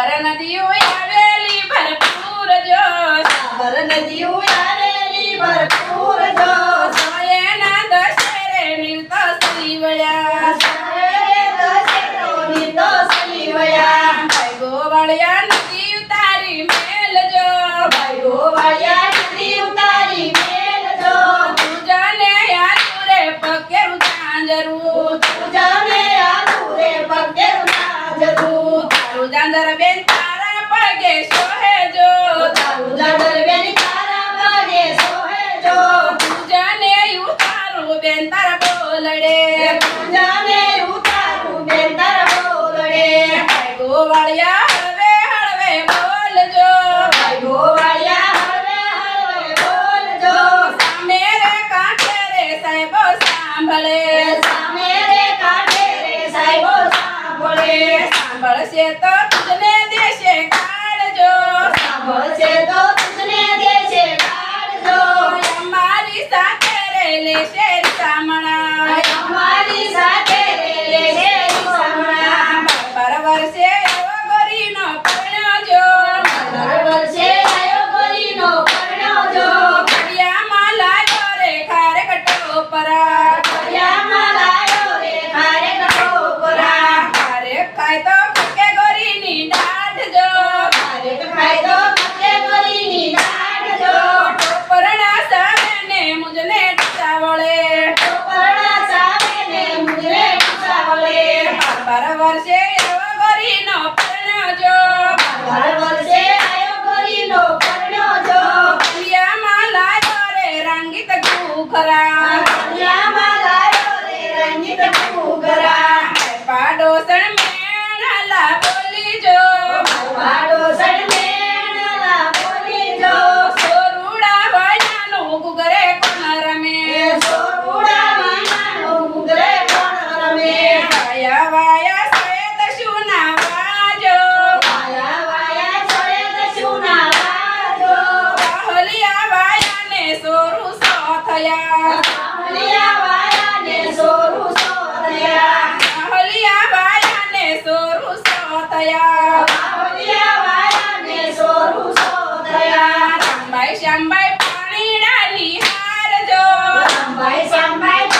સાબર નદીઓ આવેલી ભરપૂર જો. સાબર નદીઓ આવેલી ભરપૂર જો. સોયના દશરે નિર્ત શ્રીવયા સોયે દશરો નિર્ત શ્રીવયા ભાઈગો વાળિયા નદી ઉતારી મેલ જો ભાઈગો વાળિયા નદી ઉતારી મેલ જો તુજને યાતુરે પકે ઉતાંજરું તુજા દાદર બેન તારા પગે સોહેજો તારું દાદર બેન તારા પગે સોહેજો પૂજાને ઉતારું બેન તારા બોલડે. પૂજાને ઉતારું બેન તારા બોલડે. ગોવાળિયા છે દેશે કાળજો સાંભો છે તો તુજને દેશે કાળજો અમારી સાથે રહેશે Marcel. શ્યામભાઈ પાણી ડાલી હારજો રામભાઈ શ્યામભાઈ